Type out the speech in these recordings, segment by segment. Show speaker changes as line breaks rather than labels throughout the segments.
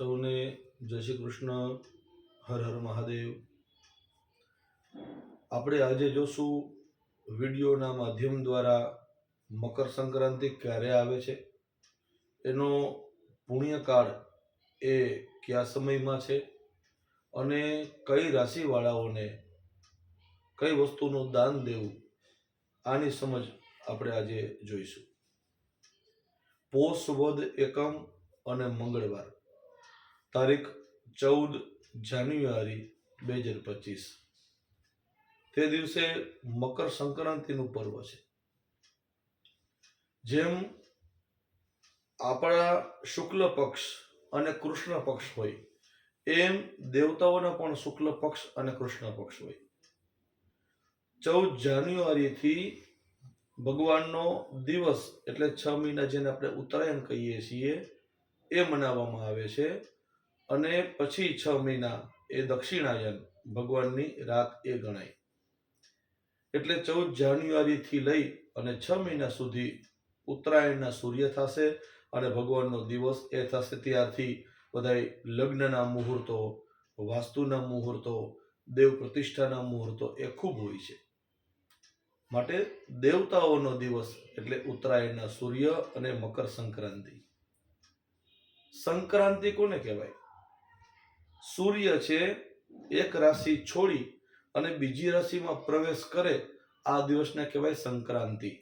સૌને જય શ્રી કૃષ્ણ, હર હર મહાદેવ. આપણે આજે જોશું વિડીયોના માધ્યમ દ્વારા મકર સંક્રાંતિ ક્યારે આવે છે? એનો પુણ્યકાળ એ કયા સમયમાં છે? અને કઈ રાશિવાળાઓને કઈ વસ્તુનું દાન દેવું? આની સમજ આપણે આજે જોઈશું. પોષ વદ એકમ અને મંગળવાર. તારીખ ચૌદ જાન્યુઆરી બે હજાર પચીસ. તે દિવસે મકર સંક્રાંતિનું પર્વ છે. જેમ આપણા શુક્લ પક્ષ અને કૃષ્ણ પક્ષ હોય, એમ દેવતાઓના પણ શુક્લ પક્ષ અને કૃષ્ણ પક્ષ હોય. ચૌદ જાન્યુઆરીથી ભગવાનનો દિવસ એટલે છ મહિના જેને આપણે ઉત્તરાયણ કહીએ છીએ, એ મનાવવામાં આવે છે. અને પછી છ મહિના એ દક્ષિણાયન ભગવાનની રાત એ ગણાય. એટલે ચૌદ જાન્યુઆરીથી લઈ અને છ મહિના સુધી ઉત્તરાયણના સૂર્ય થશે અને ભગવાનનો દિવસ એ થશે. ત્યારથી બધાય લગ્નના મુહૂર્તો, વાસ્તુના મુહૂર્તો, દેવ પ્રતિષ્ઠાના મુહૂર્તો એ ખૂબ હોય છે. માટે દેવતાઓનો દિવસ એટલે ઉત્તરાયણના સૂર્ય અને મકર સંક્રાંતિ સંક્રાંતિ કોને કહેવાય? સૂર્ય છે, એક રાશિ છોડી અને બીજી રાશિમાં પ્રવેશ કરે, આ દિવસને કહેવાય સંક્રાંતિ.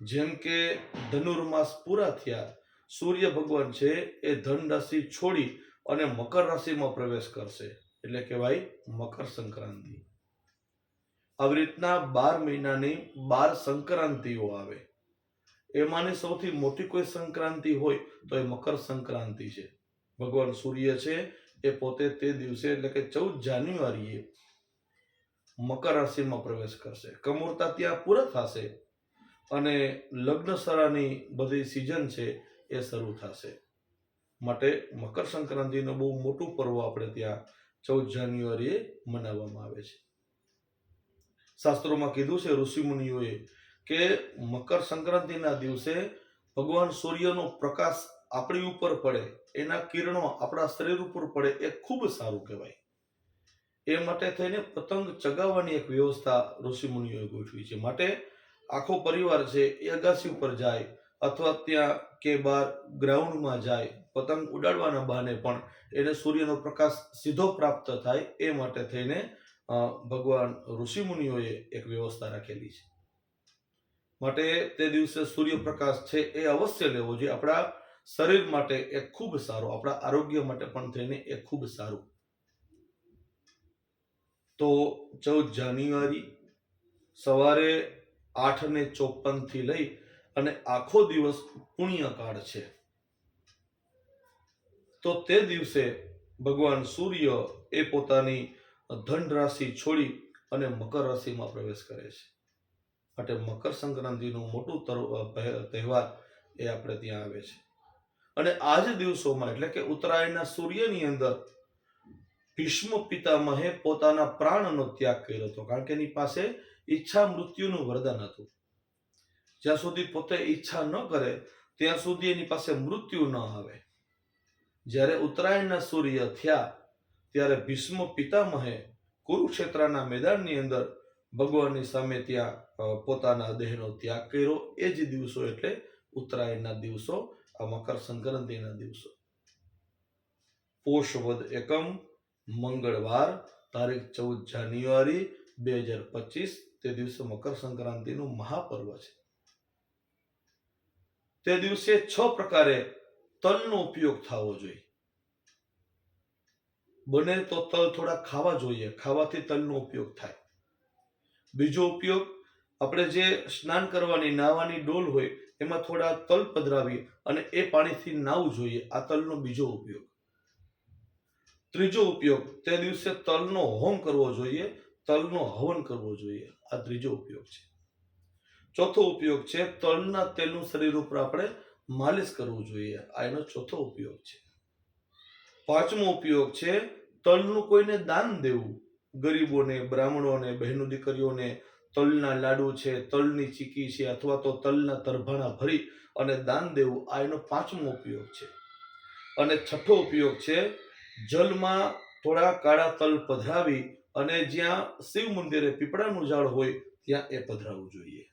જેમ કે ધનુર્માસ પૂરા થયા, સૂર્ય ભગવાન છે એ ધન રાશિ છોડી અને મકર રાશિમાં પ્રવેશ કરશે, એટલે કહેવાય મકર સંક્રાંતિ. આવી રીતના બાર મહિનાની બાર સંક્રાંતિઓ આવે. એમાંની સૌથી મોટી કોઈ સંક્રાંતિ હોય તો એ મકર સંક્રાંતિ છે. ભગવાન સૂર્ય છે, એ પોતે તે દિવસે એટલે કે ચૌદ જાન્યુઆરીએ મકર રાશિમાં પ્રવેશ કરશે. કમૂરતા ત્યાં પૂરા થશે અને લગ્ન સરાની બધી સિઝન છે એ શરૂ થશે. માટે મકર સંક્રાંતિનું બહુ મોટું પર્વ આપણે ત્યાં ચૌદ જાન્યુઆરીએ મનાવવામાં આવે છે. શાસ્ત્રોમાં કીધું છે ઋષિમુનિઓએ કે મકર સંક્રાંતિના દિવસે ભગવાન સૂર્યનો પ્રકાશ આપણી ઉપર પડે, એના કિરણો આપણા શરીર ઉપર પડે એ ખૂબ સારું કહેવાય. એ માટે થઈને પતંગ ચગાવવાની એક વ્યવસ્થા ઋષિમુનિઓએ ગોઠવી છે. માટે આખો પરિવાર છે એ અગાસી ઉપર જાય અથવા ત્યાં કે બાર ગ્રાઉન્ડમાં જાય, પતંગ ઉડાડવાના બહાને પણ એને સૂર્યનો પ્રકાશ સીધો પ્રાપ્ત થાય એ માટે થઈને ભગવાન ઋષિમુનિઓએ એક વ્યવસ્થા રાખેલી છે. માટે તે દિવસે સૂર્યપ્રકાશ છે એ અવશ્ય લેવો જોઈએ. આપણા શરીર માટે એ ખૂબ સારું, આપણા આરોગ્ય માટે પણ થઈને એ ખૂબ સારું. તો ચૌદ જાન્યુઆરી સવારે આઠ ને ચોપનથી લઈ અને આખો દિવસ પુણ્યકાળ છે. તો તે દિવસે ભગવાન સૂર્ય એ પોતાની ધન રાશિ છોડી અને મકર રાશિમાં પ્રવેશ કરે છે. માટે મકર સંક્રાંતિનું મોટું તહેવાર એ આપણે ત્યાં આવે છે. અને આ દિવસોમાં, એટલે કે ઉત્તરાયણના સૂર્યની અંદર, ભીષ્મ પિતામહે પોતાના પ્રાણનો ત્યાગ કર્યો હતો. કારણ કે એની પાસે ઈચ્છા મૃત્યુનું વરદાન હતું. જ્યાં સુધી પોતે ઈચ્છા ન કરે, ત્યાં સુધી એની પાસે મૃત્યુ ન આવે. જ્યારે ઉત્તરાયણના સૂર્ય થયા, ત્યારે ભીષ્મ પિતામહે કુરુક્ષેત્રના મેદાનની અંદર ભગવાનની સામે ત્યાં પોતાના દેહનો ત્યાગ કર્યો. એ જ દિવસો એટલે ઉત્તરાયણના દિવસો આ મકર સંક્રાંતિના દિવસો. પોષવદ એકમ, મંગળવાર, તારીખ ચૌદ જાન્યુઆરી, બે હજાર પચીસ, તે દિવસે મકર સંક્રાંતિનું મહાપર્વ છે. તે દિવસે છ પ્રકારે તલનો ઉપયોગ થવો જોઈએ. બને તો તલ થોડા ખાવા જોઈએ, ખાવાથી તલનો ઉપયોગ થાય. બીજો ઉપયોગ, આપણે જે સ્નાન કરવાની, નાહવાની ડોલ હોય એમાં થોડા તલ પધરાવી અને એ પાણીથી નાવું જોઈએ, આ તલનો બીજો ઉપયોગ. ત્રીજો ઉપયોગ, તે દિવસે તલનો હોમ કરવો જોઈએ, તલનો હવન કરવો જોઈએ, આ ત્રીજો ઉપયોગ છે. ચોથો ઉપયોગ છે, તલના તેલનું શરીર ઉપર આપણે માલિશ કરવું જોઈએ, આ એનો ચોથો ઉપયોગ છે. પાંચમો ઉપયોગ છે, તલનું કોઈને દાન દેવું, ગરીબોને, બ્રાહ્મણોને, બહેનો દીકરીઓને તલના લાડુ છે, તલની ચીકી છે અથવા તો તલના તરભાણા ભરી અને દાન દેવું, આ એનો પાંચમો ઉપયોગ છે. અને છઠ્ઠો ઉપયોગ છે, જલમાં થોડા કાળા તલ પધરાવી અને જ્યાં શિવ મંદિરે પીપળાનું ઝાડ હોય, ત્યાં એ પધરાવવું જોઈએ.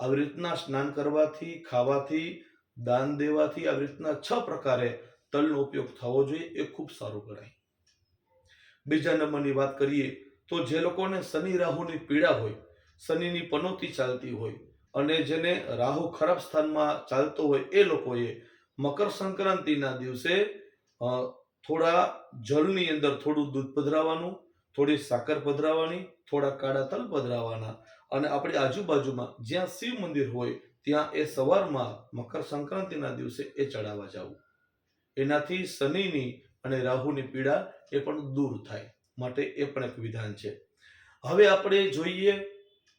આવી રીતના સ્નાન કરવાથી, ખાવાથી, દાન દેવાથી આવી રીતના છ પ્રકારે તલનો ઉપયોગ થવો જોઈએ, એ ખૂબ સારું ગણાય. બીજા નંબરની વાત કરીએ તો જે લોકોને શનિ રાહુની પીડા હોય, શનિની પનોતી ચાલતી હોય અને જેને રાહુ ખરાબ સ્થાનમાં ચાલતો હોય એ લોકોએ મકર સંક્રાંતિના દિવસે થોડા જળની અંદર થોડું દૂધ પધરાવવાનું, થોડી સાકર પધરાવવાની, થોડા કાળા તલ પધરાવાના અને આપણી આજુબાજુમાં જ્યાં શિવ મંદિર હોય, ત્યાં એ સવારમાં મકર સંક્રાંતિના દિવસે એ ચડાવવા જવું. એનાથી શનિની અને રાહુની પીડા એ પણ દૂર થાય. માટે એ પણ એક વિધાન છે. હવે આપણે જોઈએ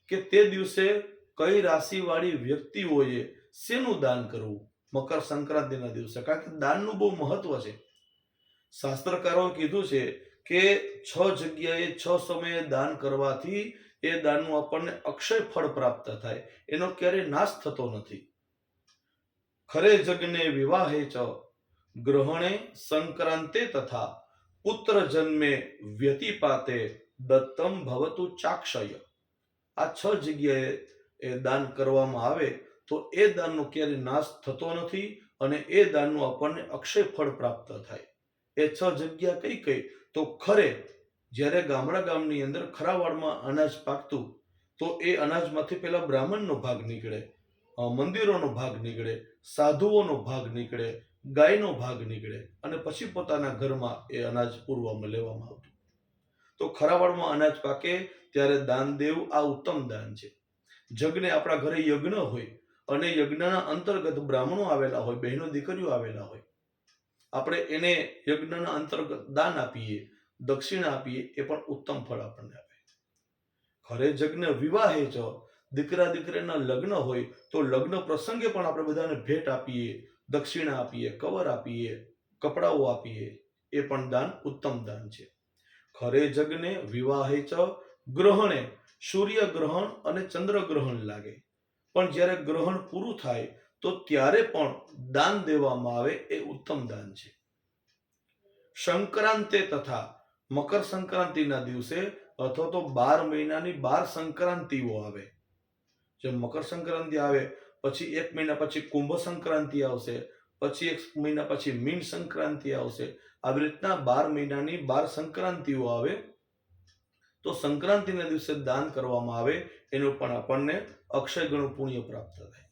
કે તે દિવસે કઈ રાશિવાળી વ્યક્તિઓએ શેનું દાન કરવું? મકર સંક્રાંતિના દિવસે. કારણ કે દાનનું બહુ મહત્વ છે. શાસ્ત્રકારોએ કીધું છે કે છ જગ્યાએ છ સમયે દાન કરવાથી એ દાનનું આપણને અક્ષય ફળ પ્રાપ્ત થાય. એનો ક્યારેય નાશ થતો નથી. ખરે જગને વિવાહે ચ ગ્રહણે સંક્રાંતે તથા પુત્ર જન્મે વ્યતિપાતે દત્તમ ભવતુ ચાક્ષય. આ છ જગ્યાએ એ દાન કરવામાં આવે તો એ દાનનો ક્યારેય નાશ થતો નથી અને એ દાનનું આપણને અક્ષય ફળ પ્રાપ્ત થાય. એ છ જગ્યા કઈ કઈ? તો ખરે, જ્યારે ગામડા ગામની અંદર ખરાવાડમાં અનાજ પાકતું, તો એ અનાજમાંથી પેલા બ્રાહ્મણનો ભાગ નીકળે મંદિરોનો ભાગ નીકળે, સાધુઓનો ભાગ નીકળે ગાયનો ભાગ નીકળે અને પછી પોતાના ઘરમાં એ અનાજ પૂરવામાં લેવામાં આવતું. તો ખરાવાળમાં અનાજ પાકે ત્યારે દાન દેવું આ ઉત્તમ દાન છે. જગને આપણા ઘરે યજ્ઞ હોય અને યજ્ઞના અંતર્ગત બ્રાહ્મણો આવેલા હોય, બહેનો દીકરીઓ આવેલા હોય, આપણે એને યજ્ઞના અંતર્ગત દાન આપીએ, દક્ષિણા આપીએ, એ પણ ઉત્તમ ફળ આપણને આપે. ખરે જગ્ન વિવાહે જ દીકરા દીકરીના લગ્ન હોય તો લગ્ન પ્રસંગે પણ આપણે બધાને ભેટ આપીએ, દક્ષિણા આપીએ, કવર આપીએ, કપડાઓ આપીએ, એ પણ દાન, ઉત્તમ દાન છે. ખરે જગને વિવાહે ચ ગ્રહણે સૂર્ય ગ્રહણ અને ચંદ્ર ગ્રહણ લાગે. પણ જ્યારે ગ્રહણ પૂરું થાય તો ત્યારે પણ દાન દેવામાં આવે એ ઉત્તમ દાન છે. સંક્રાંતે તથા મકર સંક્રાંતિના દિવસે અથવા તો બાર મહિનાની બાર સંક્રાંતિઓ આવે. જેમ મકર સંક્રાંતિ આવે, પછી એક મહિના પછી કુંભ સંક્રાંતિ આવશે, પછી એક મહિના પછી મીન સંક્રાંતિ આવશે. આવી રીતના બાર મહિનાની બાર સંક્રાંતિઓ આવે. તો સંક્રાંતિના દિવસે દાન કરવામાં આવે, એનું પણ આપણને અક્ષય ગણું પુણ્ય પ્રાપ્ત થાય.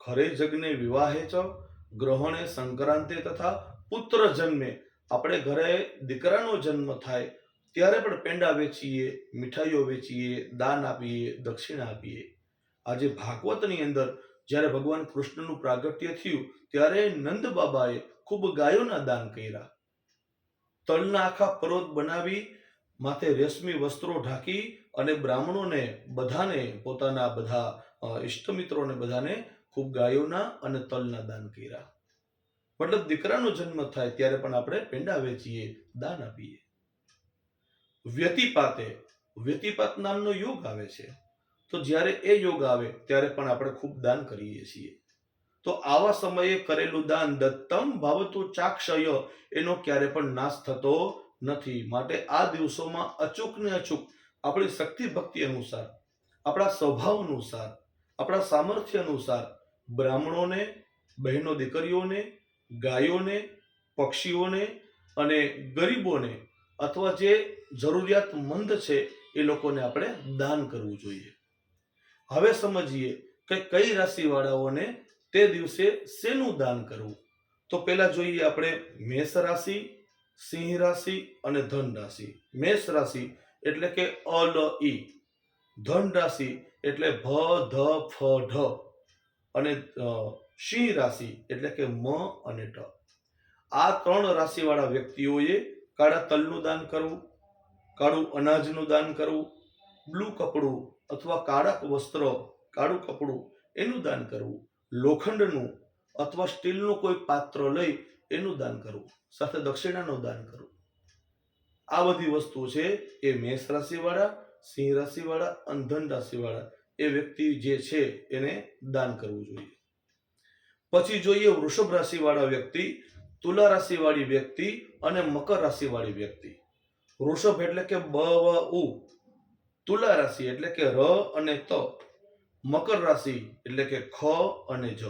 ખરે જગને વિવાહે ચ, ગ્રહણે સંક્રાંતિ તથા પુત્ર જન્મે. આપણે ઘરે દીકરાનો જન્મ થાય ત્યારે પણ પેંડા વેચીએ, મીઠાઈઓ વેચીએ, દાન આપીએ, દક્ષિણા આપીએ. આજે ભાગવતની અંદર જ્યારે ભગવાન કૃષ્ણનું પ્રાગટ્ય થયું, ત્યારે નંદ બાબાએ ખૂબ ગાયોના દાન કર્યા. તલના આખા પર્વત બનાવી, માથે રેશમી વસ્ત્રો ઢાંકી અને બ્રાહ્મણોને બધાને પોતાના બધા ઇષ્ટમિત્રોને બધાને ખૂબ ગાયોના અને તલના દાન કર્યા. મતલબ દીકરાનો જન્મ થાય ત્યારે પણ આપણે પેંડા વેચીએ, દાન આપીએ. વ્યતિપાતે. વ્યતિપાત નામનો યોગ આવે છે. તો જ્યારે એ યોગ આવે, ત્યારે પણ આપણે ખૂબ દાન કરીએ છીએ. તો આવા સમયે કરેલું દાન દત્તમ ભાવતું ચાક્ષય, એનો ક્યારે પણ નાશ થતો નથી. માટે આ દિવસોમાં અચૂક ને અચૂક આપણી શક્તિ ભક્તિ અનુસાર, આપણા સ્વભાવ અનુસાર, આપણા સામર્થ્ય અનુસાર બ્રાહ્મણોને, બહેનો દીકરીઓને, ગાયોને, પક્ષીઓને અને ગરીબોને અથવા જે જરૂરિયાતમંદ છે એ લોકોને આપણે દાન કરવું જોઈએ. હવે સમજીએ કે કઈ રાશિવાળાઓને તે દિવસે શેનું દાન કરવું? તો પહેલા જોઈએ આપણે મેષ રાશિ, સિંહ રાશિ અને ધન રાશિ. મેષ રાશિ એટલે કે અલ ઈ. ધન રાશિ એટલે ભ, ધ, ફ, ઢ. અને સિંહ રાશિ એટલે કે મ અને ટ. આ ત્રણ રાશિવાળા વ્યક્તિઓએ કાળા તલનું દાન કરવું કાળું અનાજનું દાન કરવું, બ્લુ કપડું અથવા કાળા વસ્ત્ર, કાળું કપડું એનું દાન કરવું, લોખંડનું અથવા સ્ટીલનું કોઈ પાત્ર લઈ એનું દાન કરવું, સાથે દક્ષિણાનું દાન કરવું. આ બધી વસ્તુ છે એ મેષ રાશિવાળા, સિંહ રાશિવાળા અને ધન રાશિવાળા. એ વ્યક્તિ જે છે એને દાન કરવું જોઈએ. પછી જોઈએ વૃષભ રાશિવાળા વ્યક્તિ, તુલા રાશિવાળી વ્યક્તિ અને મકર રાશિવાળી વ્યક્તિ. વૃષભ એટલે કે બ, વ, ઉ. તુલા રાશિ એટલે કે ર અને ત. મકર રાશિ એટલે કે ખ અને જ.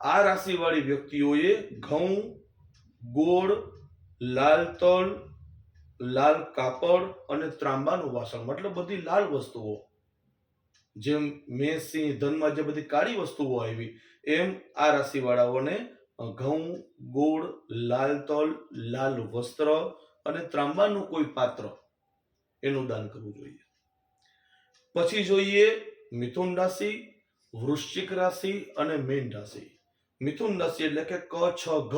આ રાશિવાળી વ્યક્તિઓએ ઘઉં, ગોળ, લાલ તલ, લાલ કાપડ અને ત્રાંબાનું વાસણ, મતલબ બધી લાલ વસ્તુઓ. જેમ મેષ, સિંહ, ધનમાં જે બધી કાળી વસ્તુઓ આવી, એમ આ રાશિવાળાઓને ઘઉં, ગોળ, લાલ તલ, લાલ વસ્ત્ર અને ત્રાંબાનું કોઈ પાત્ર એનું દાન કરવું જોઈએ. પછી જોઈએ મિથુન રાશિ, વૃશ્ચિક રાશિ અને મીન રાશિ. મિથુન રાશિ એટલે કે ક, છ, ઘ.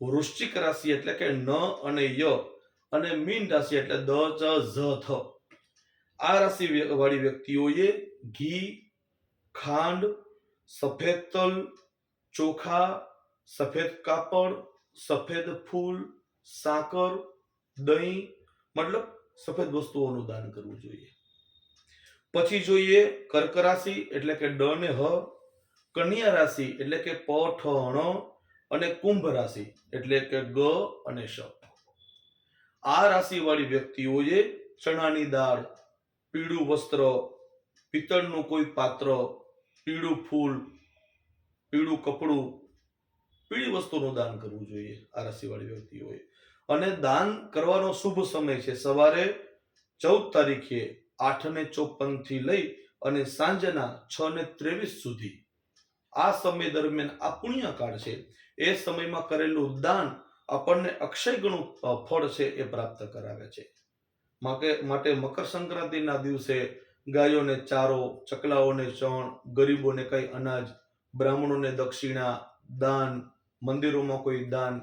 વૃશ્ચિક રાશિ એટલે કે ન અને ય અને મીન રાશિ એટલે દ, ચ, ઝ, થ. આ રાશિ વાળી વ્યક્તિઓએ ઘી, ખાંડ, સફેદ તલ, ચોખા, સફેદ કાપડ, સફેદ ફૂલ સાકર, દહીં, મતલબ સફેદ વસ્તુઓનું દાન કરવું જોઈએ. પછી જોઈએ કર્ક રાશિ એટલે કે ડ ને હ, કન્યા રાશિ એટલે કે પ, ઠ, ણ અને કુંભ રાશિ એટલે કે ગ અને શ આ રાશિવાળી વ્યક્તિઓએ ચણાની દાળ, પીળું વસ્ત્ર, પિત્તળનું કોઈ પાત્ર, પીળું ફૂલ, પીળું કપડું, પીળી વસ્તુનું દાન કરવું જોઈએ આ રાશિવાળી વ્યક્તિઓએ. અને દાન કરવાનો શુભ સમય છે. સવારે ચૌદ તારીખે આઠ ને ચોપનથી લઈ અને સાંજના છ ને ત્રેવીસ સુધી. આ સમય દરમિયાન આ પુણ્યકાળ છે. એ સમયમાં કરેલું દાન આપણને અક્ષય ગણું ફળ છે એ પ્રાપ્ત કરાવે છે. માટે મકર સંક્રાંતિના દિવસે ગાયોને ચારો, ચકલાઓને ચણ, ગરીબોને કઈ અનાજ, બ્રાહ્મણોને દક્ષિણા, દાન, મંદિરોમાં કોઈ દાન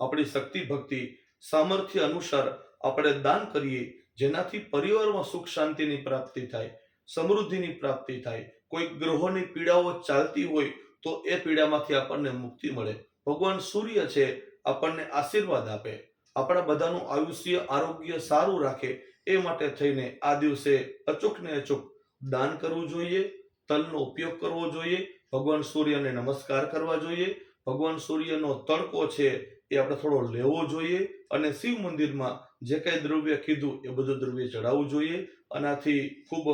આપણી શક્તિ, ભક્તિ, સામર્થ્ય અનુસાર આપણે દાન કરીએ, જેનાથી પરિવારમાં સુખ, શાંતિની પ્રાપ્તિ થાય, સમૃદ્ધિની પ્રાપ્તિ થાય. કોઈ ગ્રહોની પીડાઓ ચાલતી હોય તો એ પીડામાંથી આપણને મુક્તિ મળે. ભગવાન સૂર્ય છે, આપણને આશીર્વાદ આપે. આપણા બધાનું આયુષ્ય, આરોગ્ય સારું રાખે, એ માટે થઈને આ દિવસે અચૂક ને અચૂક દાન કરવું જોઈએ, તલનો ઉપયોગ કરવો જોઈએ. ભગવાન સૂર્યને નમસ્કાર કરવા જોઈએ. ભગવાન સૂર્યનો તડકો છે એ આપણે થોડો લેવો જોઈએ અને શિવ મંદિરમાં જે કાંઈ દ્રવ્ય કીધું એ બધું દ્રવ્ય ચડાવવું જોઈએ. આનાથી ખૂબ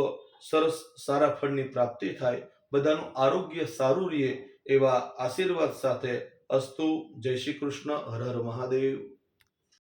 સરસ સારા ફળની પ્રાપ્તિ થાય. બધાનું આરોગ્ય સારું રહે એવા આશીર્વાદ સાથે અસ્તુ. જય શ્રી કૃષ્ણ. હર હર મહાદેવ.